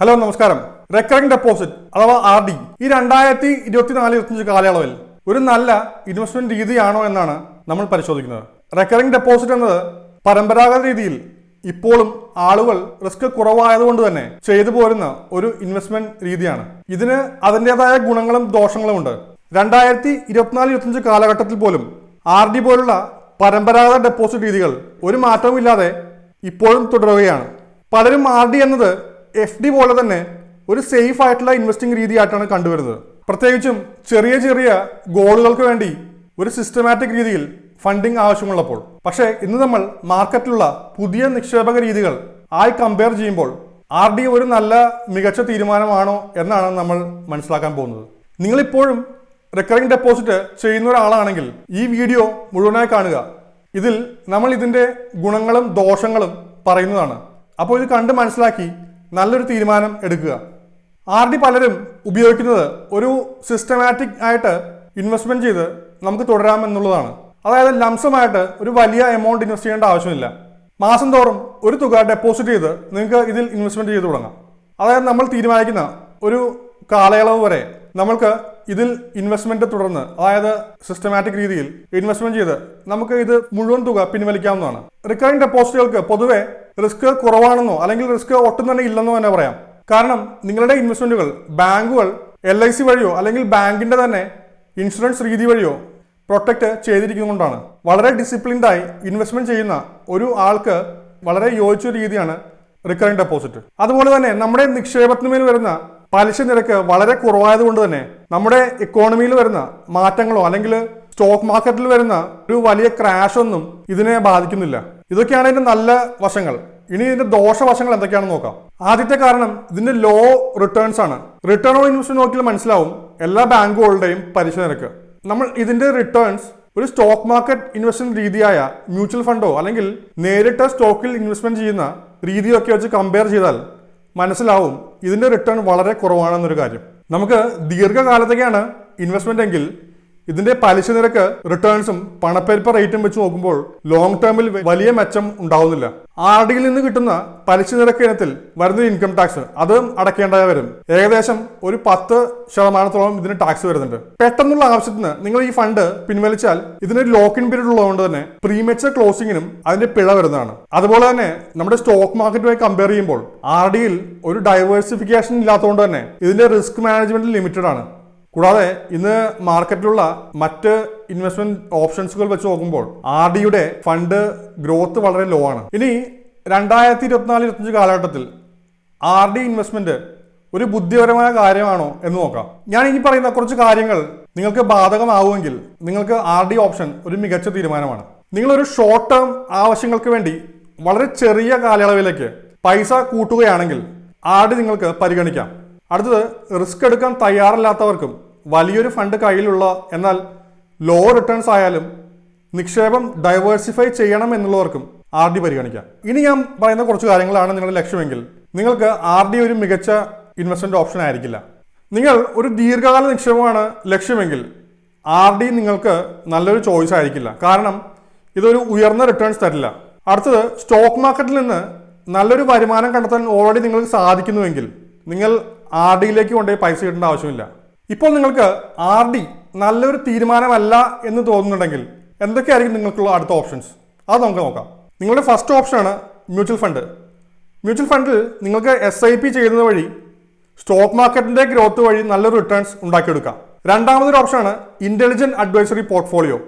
Hello നമസ്കാരം. Recurring deposit അഥവാ R D ഈ രണ്ടായിരത്തി ഇരുപത്തിനാല് ഇരുപത്തിയഞ്ച് കാലയളവിൽ ഒരു നല്ല ഇൻവെസ്റ്റ്മെന്റ് രീതിയാണോ എന്നാണ് നമ്മൾ പരിശോധിക്കുന്നത്. റെക്കറിംഗ് ഡെപ്പോസിറ്റ് എന്നത് പരമ്പരാഗത രീതിയിൽ ഇപ്പോഴും ആളുകൾ റിസ്ക് കുറവായതുകൊണ്ട് തന്നെ ചെയ്തു പോരുന്ന ഒരു ഇൻവെസ്റ്റ്മെന്റ് രീതിയാണ്. ഇതിന് അതിന്റെതായ ഗുണങ്ങളും ദോഷങ്ങളും ഉണ്ട്. രണ്ടായിരത്തി ഇരുപത്തിനാല് ഇരുപത്തഞ്ച് കാലഘട്ടത്തിൽ പോലും ആർ ഡി പോലുള്ള പരമ്പരാഗത ഡെപ്പോസിറ്റ് രീതികൾ ഒരു മാറ്റവുമില്ലാതെ ഇപ്പോഴും തുടരുകയാണ്. പലരും ആർ ഡി എന്നത് എഫ് ഡി പോലെ തന്നെ ഒരു സേഫ് ആയിട്ടുള്ള ഇൻവെസ്റ്റിംഗ് രീതിയായിട്ടാണ് കണ്ടുവരുന്നത്. പ്രത്യേകിച്ചും ചെറിയ ചെറിയ ഗോളുകൾക്ക് വേണ്ടി ഒരു സിസ്റ്റമാറ്റിക് രീതിയിൽ ഫണ്ടിങ് ആവശ്യമുള്ളപ്പോൾ. പക്ഷേ ഇന്ന് നമ്മൾ മാർക്കറ്റിലുള്ള പുതിയ നിക്ഷേപക രീതികൾ ആയി കമ്പയർ ചെയ്യുമ്പോൾ ആർ ഡി ഒരു നല്ല മികച്ച തീരുമാനമാണോ എന്നാണ് നമ്മൾ മനസ്സിലാക്കാൻ പോകുന്നത്. നിങ്ങളിപ്പോഴും റെക്കറിംഗ് ഡെപ്പോസിറ്റ് ചെയ്യുന്ന ഒരാളാണെങ്കിൽ ഈ വീഡിയോ മുഴുവനായി കാണുക. ഇതിൽ നമ്മൾ ഇതിന്റെ ഗുണങ്ങളും ദോഷങ്ങളും പറയുന്നതാണ്. അപ്പോൾ ഇത് കണ്ട് മനസ്സിലാക്കി നല്ലൊരു തീരുമാനം എടുക്കുക. ആർ ഡി പലരും ഉപയോഗിക്കുന്നത് ഒരു സിസ്റ്റമാറ്റിക് ആയിട്ട് ഇൻവെസ്റ്റ്മെന്റ് ചെയ്ത് നമുക്ക് തുടരാം എന്നുള്ളതാണ്. അതായത് ലംസമായിട്ട് ഒരു വലിയ എമൗണ്ട് ഇൻവെസ്റ്റ് ചെയ്യേണ്ട ആവശ്യമില്ല. മാസം തോറും ഒരു തുക ഡെപ്പോസിറ്റ് ചെയ്ത് നിങ്ങൾക്ക് ഇതിൽ ഇൻവെസ്റ്റ്മെന്റ് ചെയ്ത് തുടങ്ങാം. അതായത് നമ്മൾ തീരുമാനിക്കുന്ന ഒരു കാലയളവ് വരെ നമ്മൾക്ക് ഇതിൽ ഇൻവെസ്റ്റ്മെന്റ് തുടർന്ന് അതായത് സിസ്റ്റമാറ്റിക് രീതിയിൽ ഇൻവെസ്റ്റ്മെന്റ് ചെയ്ത് നമുക്ക് ഇത് മുഴുവൻ തുക പിൻവലിക്കാവുന്നതാണ്. റിക്കറിംഗ് ഡെപ്പോസിറ്റുകൾക്ക് പൊതുവെ റിസ്ക് കുറവാണെന്നോ അല്ലെങ്കിൽ റിസ്ക് ഒട്ടും തന്നെ ഇല്ലെന്നോ തന്നെ പറയാം. കാരണം നിങ്ങളുടെ ഇൻവെസ്റ്റ്മെന്റുകൾ ബാങ്കുകൾ എൽ ഐ സി വഴിയോ അല്ലെങ്കിൽ ബാങ്കിന്റെ തന്നെ ഇൻഷുറൻസ് രീതി വഴിയോ പ്രൊട്ടക്ട് ചെയ്തിരിക്കുന്നതുകൊണ്ടാണ്. വളരെ ഡിസിപ്ലിൻഡായി ഇൻവെസ്റ്റ്മെന്റ് ചെയ്യുന്ന ഒരു ആൾക്ക് വളരെ യോജിച്ച രീതിയാണ് റിക്കറിംഗ് ഡെപ്പോസിറ്റ് അതുപോലെ തന്നെ നമ്മുടെ നിക്ഷേപത്തിന് മേൽ വരുന്ന പലിശ നിരക്ക് വളരെ കുറവായതുകൊണ്ട് തന്നെ നമ്മുടെ ഇക്കോണമിയിൽ വരുന്ന മാറ്റങ്ങളോ അല്ലെങ്കിൽ സ്റ്റോക്ക് മാർക്കറ്റിൽ വരുന്ന ഒരു വലിയ ക്രാഷ് ഒന്നും ഇതിനെ ബാധിക്കുന്നില്ല. ഇതൊക്കെയാണ് ഇതിന്റെ നല്ല വശങ്ങൾ. ഇനി ഇതിന്റെ ദോഷവശങ്ങൾ എന്തൊക്കെയാണെന്ന് നോക്കാം. ആദ്യത്തെ കാരണം ഇതിന്റെ ലോ റിട്ടേൺസ് ആണ്. റിട്ടേൺ ഓൺ ഇൻവെസ്റ്റ്മെന്റ് നോക്കിയാൽ മനസ്സിലാവും എല്ലാ ബാങ്കുകളുടെയും പലിശ നിരക്ക്. നമ്മൾ ഇതിന്റെ റിട്ടേൺസ് ഒരു സ്റ്റോക്ക് മാർക്കറ്റ് ഇൻവെസ്റ്റ്മെന്റ് രീതിയായ മ്യൂച്വൽ ഫണ്ടോ അല്ലെങ്കിൽ നേരിട്ട് സ്റ്റോക്കിൽ ഇൻവെസ്റ്റ്മെന്റ് ചെയ്യുന്ന രീതിയൊക്കെ വെച്ച് കമ്പയർ ചെയ്താൽ മനസ്സിലാവും ഇതിന്റെ റിട്ടേൺ വളരെ കുറവാണെന്നൊരു കാര്യം. നമുക്ക് ദീർഘകാലത്തേക്കാണ് ഇൻവെസ്റ്റ്മെന്റ് എങ്കിൽ ഇതിന്റെ പലിശ നിരക്ക് റിട്ടേൺസും പണപ്പെരുപ്പ റേറ്റും വെച്ച് നോക്കുമ്പോൾ ലോങ് ടേമിൽ വലിയ മെച്ചം ഉണ്ടാവുന്നില്ല. ആർ ഡിയിൽ നിന്ന് കിട്ടുന്ന പലിശ നിരക്ക് ഇനത്തിൽ വരുന്ന ഇൻകം ടാക്സ് അതും അടക്കേണ്ടതായി വരും. ഏകദേശം ഒരു പത്ത് ശതമാനത്തോളം ഇതിന് ടാക്സ് വരുന്നുണ്ട്. പെട്ടെന്നുള്ള ആവശ്യത്തിന് നിങ്ങൾ ഈ ഫണ്ട് പിൻവലിച്ചാൽ ഇതിന് ലോക്ക് ഇൻ പീരീഡ് ഉള്ളതുകൊണ്ട് തന്നെ പ്രീമെച്ചർ ക്ലോസിങ്ങിനും അതിന്റെ പിഴ വരുന്നതാണ്. അതുപോലെ തന്നെ നമ്മുടെ സ്റ്റോക്ക് മാർക്കറ്റുമായി കമ്പയർ ചെയ്യുമ്പോൾ ആർ ഡിയിൽ ഒരു ഡൈവേഴ്സിഫിക്കേഷൻ ഇല്ലാത്തതുകൊണ്ട് തന്നെ ഇതിന്റെ റിസ്ക് മാനേജ്മെന്റ് ലിമിറ്റഡ് ആണ്. കൂടാതെ ഇന്ന് മാർക്കറ്റിലുള്ള മറ്റ് ഇൻവെസ്റ്റ്മെന്റ് ഓപ്ഷൻസുകൾ വെച്ച് നോക്കുമ്പോൾ ആർ ഡിയുടെ ഫണ്ട് ഗ്രോത്ത് വളരെ ലോ ആണ്. ഇനി രണ്ടായിരത്തി ഇരുപത്തിനാല് ഇരുപത്തഞ്ച് കാലഘട്ടത്തിൽ ആർ ഡി ഇൻവെസ്റ്റ്മെന്റ് ഒരു ബുദ്ധിപരമായ കാര്യമാണോ എന്ന് നോക്കാം. ഞാൻ ഇനി പറയുന്ന കുറച്ച് കാര്യങ്ങൾ നിങ്ങൾക്ക് ബാധകമാവുമെങ്കിൽ നിങ്ങൾക്ക് ആർ ഡി ഓപ്ഷൻ ഒരു മികച്ച തീരുമാനമാണ്. നിങ്ങളൊരു ഷോർട്ട് ടേം ആവശ്യങ്ങൾക്ക് വേണ്ടി വളരെ ചെറിയ കാലയളവിലേക്ക് പൈസ കൂട്ടുകയാണെങ്കിൽ ആർ ഡി നിങ്ങൾക്ക് പരിഗണിക്കാം. അടുത്തത് റിസ്ക് എടുക്കാൻ തയ്യാറല്ലാത്തവർക്കും വലിയൊരു ഫണ്ട് കയ്യിലുള്ള എന്നാൽ ലോ റിട്ടേൺസ് ആയാലും നിക്ഷേപം ഡൈവേഴ്സിഫൈ ചെയ്യണം എന്നുള്ളവർക്കും ആർ ഡി പരിഗണിക്കാം. ഇനി ഞാൻ പറയുന്ന കുറച്ച് കാര്യങ്ങളാണ് നിങ്ങളുടെ ലക്ഷ്യമെങ്കിൽ. നിങ്ങൾക്ക് ആർ ഡി ഒരു മികച്ച ഇൻവെസ്റ്റ്മെന്റ് ഓപ്ഷൻ ആയിരിക്കില്ല. നിങ്ങൾ ഒരു ദീർഘകാല നിക്ഷേപമാണ് ലക്ഷ്യമെങ്കിൽ ആർ ഡി നിങ്ങൾക്ക് നല്ലൊരു ചോയ്സ് ആയിരിക്കില്ല. കാരണം ഇതൊരു ഉയർന്ന റിട്ടേൺസ് തരില്ല. അടുത്തത് സ്റ്റോക്ക് മാർക്കറ്റിൽ നിന്ന് നല്ലൊരു വരുമാനം കണ്ടെത്താൻ ഓൾറെഡി നിങ്ങൾക്ക് സാധിക്കുന്നുവെങ്കിൽ നിങ്ങൾ ആർ ഡിയിലേക്ക് കൊണ്ടുപോയി പൈസ ഇടേണ്ട ആവശ്യമില്ല. ഇപ്പോൾ നിങ്ങൾക്ക് ആർ ഡി നല്ലൊരു തീരുമാനമല്ല എന്ന് തോന്നുന്നുണ്ടെങ്കിൽ എന്തൊക്കെയായിരിക്കും നിങ്ങൾക്കുള്ള അടുത്ത ഓപ്ഷൻസ്? അത് നമുക്ക് നോക്കാം. നിങ്ങളുടെ ഫസ്റ്റ് ഓപ്ഷനാണ് മ്യൂച്വൽ ഫണ്ട്. മ്യൂച്വൽ ഫണ്ടിൽ നിങ്ങൾക്ക് എസ് ഐ പി ചെയ്യുന്നത് വഴി സ്റ്റോക്ക് മാർക്കറ്റിന്റെ ഗ്രോത്ത് വഴി നല്ലൊരു റിട്ടേൺസ് ഉണ്ടാക്കിയെടുക്കാം. രണ്ടാമതൊരു ഓപ്ഷനാണ് ഇന്റലിജന്റ് അഡ്വൈസറി പോർട്ട്ഫോളിയോ.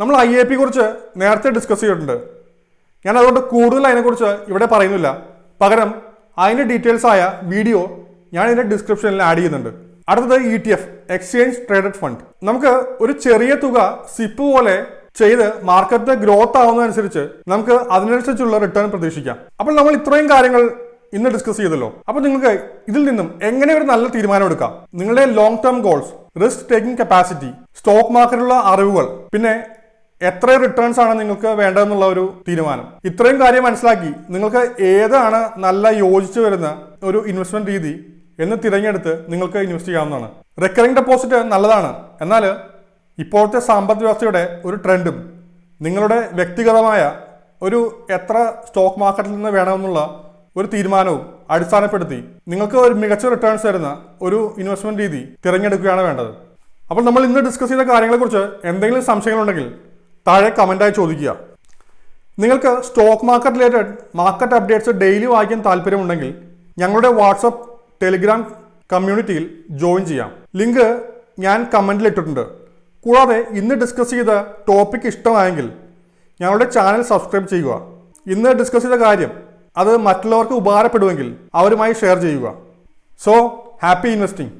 നമ്മൾ ഐ എ പി കുറിച്ച് നേരത്തെ ഡിസ്കസ് ചെയ്തിട്ടുണ്ട്. ഞാൻ അതുകൊണ്ട് കൂടുതൽ അതിനെക്കുറിച്ച് ഇവിടെ പറയുന്നില്ല. പകരം അതിന്റെ ഡീറ്റെയിൽസ് ആയ വീഡിയോ ഞാൻ ഇതിന്റെ ഡിസ്ക്രിപ്ഷനിൽ ആഡ് ചെയ്യുന്നുണ്ട്. അടുത്തത് E T F exchange traded fund നമുക്ക് ഒരു ചെറിയ തുക സിപ്പ് പോലെ ചെയ്ത് മാർക്കറ്റ് ഗ്രോത്ത് ആവുന്നതനുസരിച്ച് നമുക്ക് അതിനനുസരിച്ചുള്ള റിട്ടേൺ പ്രതീക്ഷിക്കാം. അപ്പോൾ നമ്മൾ ഇത്രയും കാര്യങ്ങൾ ഇന്ന് ഡിസ്കസ് ചെയ്തല്ലോ. അപ്പോൾ നിങ്ങൾക്ക് ഇതിൽ നിന്നും എങ്ങനെ ഒരു നല്ല തീരുമാനം എടുക്കാം? നിങ്ങളുടെ long term goals risk taking capacity stock മാർക്കറ്റിലുള്ള അറിവുകൾ പിന്നെ എത്ര റിട്ടേൺസ് ആണ് നിങ്ങൾക്ക് വേണ്ടതെന്നുള്ള ഒരു തീരുമാനം. ഇത്രയും കാര്യം മനസ്സിലാക്കി നിങ്ങൾക്ക് ഏതാണ് നല്ല യോജിച്ചു വരുന്ന ഒരു ഇൻവെസ്റ്റ്മെന്റ് രീതി എന്ന് തിരഞ്ഞെടുത്ത് നിങ്ങൾക്ക് ഇൻവെസ്റ്റ് ചെയ്യാവുന്നതാണ്. റെക്കറിംഗ് ഡെപ്പോസിറ്റ് നല്ലതാണ്. എന്നാൽ ഇപ്പോഴത്തെ സാമ്പത്തിക വ്യവസ്ഥയുടെ ഒരു ട്രെൻഡും നിങ്ങളുടെ വ്യക്തിഗതമായ ഒരു എത്ര സ്റ്റോക്ക് മാർക്കറ്റിൽ നിന്ന് വേണമെന്നുള്ള ഒരു തീരുമാനവും അടിസ്ഥാനപ്പെടുത്തി നിങ്ങൾക്ക് ഒരു മികച്ച റിട്ടേൺസ് തരുന്ന ഒരു ഇൻവെസ്റ്റ്മെന്റ് രീതി തിരഞ്ഞെടുക്കുകയാണ് വേണ്ടത്. അപ്പോൾ നമ്മൾ ഇന്ന് ഡിസ്കസ് ചെയ്ത കാര്യങ്ങളെക്കുറിച്ച് എന്തെങ്കിലും സംശയങ്ങളുണ്ടെങ്കിൽ താഴെ കമന്റായി ചോദിക്കുക. നിങ്ങൾക്ക് stock market related market updates daily വായിക്കാൻ താല്പര്യമുണ്ടെങ്കിൽ ഞങ്ങളുടെ വാട്സപ്പ് ടെലിഗ്രാം കമ്മ്യൂണിറ്റിയിൽ ജോയിൻ ചെയ്യാം. ലിങ്ക് ഞാൻ കമന്റിൽ ഇട്ടിട്ടുണ്ട്. കൂടാതെ ഇന്ന് ഡിസ്കസ് ചെയ്ത ടോപ്പിക് ഇഷ്ടമായെങ്കിൽ ഞങ്ങളുടെ ചാനൽ സബ്സ്ക്രൈബ് ചെയ്യുക. ഇന്ന് ഡിസ്കസ് ചെയ്ത കാര്യം അത് മറ്റുള്ളവർക്ക് ഉപകാരപ്പെടുമെങ്കിൽ അവരുമായി ഷെയർ ചെയ്യുക. So happy investing.